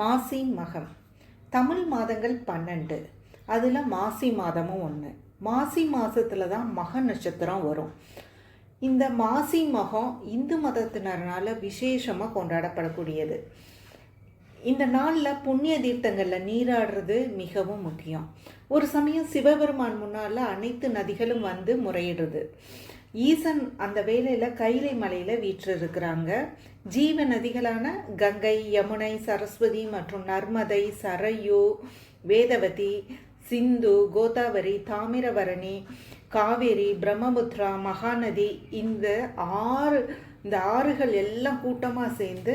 மாசி மகம். தமிழ் மாதங்கள் பன்னெண்டு. அதில் மாசி மாதமும் ஒன்று மாசி மாதத்தில் தான் மக நட்சத்திரம் வரும். இந்த மாசி மகம் இந்து மதத்தினரால் விசேஷமாக கொண்டாடப்படக்கூடியது. இந்த நாளில் புண்ணிய தீர்த்தங்களில் நீராடுறது மிகவும் முக்கியம். ஒரு சமயம் சிவபெருமான் முன்னால் அனைத்து நதிகளும் வந்து முறையிடுது ஈசன் அந்த வேலையில் கைலை மலையில் வீற்றிருக்கிறாங்க. ஜீவ நதிகளான கங்கை யமுனை சரஸ்வதி மற்றும் நர்மதை சரையு வேதவதி சிந்து கோதாவரி தாமிரபரணி காவேரி பிரம்மபுத்ரா மகாநதி இந்த ஆறு இந்த ஆறுகள் எல்லாம் கூட்டமாக சேர்ந்து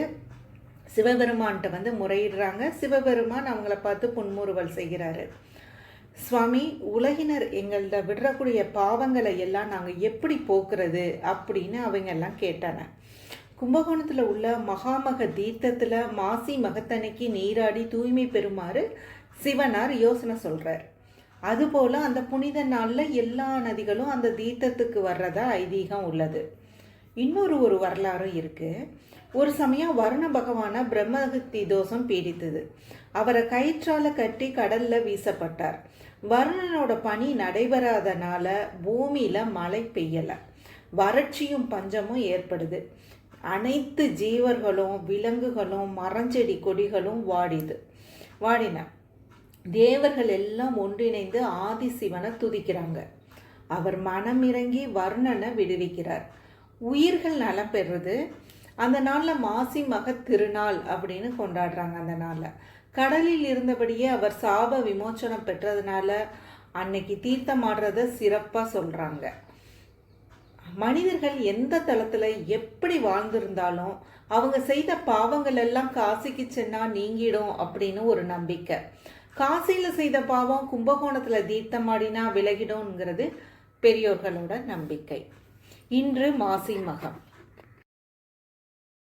சிவபெருமான்கிட்ட வந்து முறையிடுறாங்க. சிவபெருமான் அவங்கள பார்த்து புன்முறுவல் செய்கிறாரு. சுவாமி உலகினர் எங்கள்கிட்ட விடுறக்கூடிய பாவங்களை எல்லாம் நாங்கள் எப்படி போக்குறது அப்படின்னு அவங்க எல்லாம் கேட்டாங்க. கும்பகோணத்தில் உள்ள மகாமக தீர்த்தத்தில் மாசி மகத்தனைக்கு நீராடி தூய்மை பெறுமாறு சிவனார் யோசனை சொல்கிறார் அதுபோல் அந்த புனித நாளில் எல்லா நதிகளும் அந்த தீர்த்தத்துக்கு வர்றதா ஐதீகம் உள்ளது. இன்னொரு ஒரு வரலாறும் இருக்குது ஒரு சமயம் வருண பகவான பிரம்மஹத்தி தோஷம் பீடித்தது. அவரை கயிற்றால கட்டி கடல்ல வீசப்பட்டார். வருணனோட பணி நடைபெறாதனால பூமியில மழை பெய்யல. வறட்சியும் பஞ்சமும் ஏற்படுது. அனைத்து ஜீவர்களும் விலங்குகளும் மரஞ்செடி கொடிகளும் வாடிது. வாடின. தேவர்கள் எல்லாம் ஒன்றிணைந்து ஆதிசிவனை துதிக்கிறாங்க. அவர் மனம் இறங்கி வர்ணனை விடுவிக்கிறார். உயிர்கள் நலம் பெறுறது அந்த நாளில் மாசி மக திருநாள் அப்படின்னு கொண்டாடுறாங்க அந்த நாளில். கடலில் இருந்தபடியே அவர் சாப விமோச்சனம் பெற்றதுனால அன்னைக்கு தீர்த்தமாடுறத சிறப்பாக சொல்கிறாங்க மனிதர்கள் எந்த தளத்தில் எப்படி வாழ்ந்திருந்தாலும் அவங்க செய்த பாவங்கள் எல்லாம் காசிக்கு சென்னா நீங்கிடும் அப்படின்னு ஒரு நம்பிக்கை. காசியில் செய்த பாவம் கும்பகோணத்தில் தீர்த்தமாடினா விலகிடும்ங்கிறது பெரியோர்களோட நம்பிக்கை. இன்று மாசி மகம்.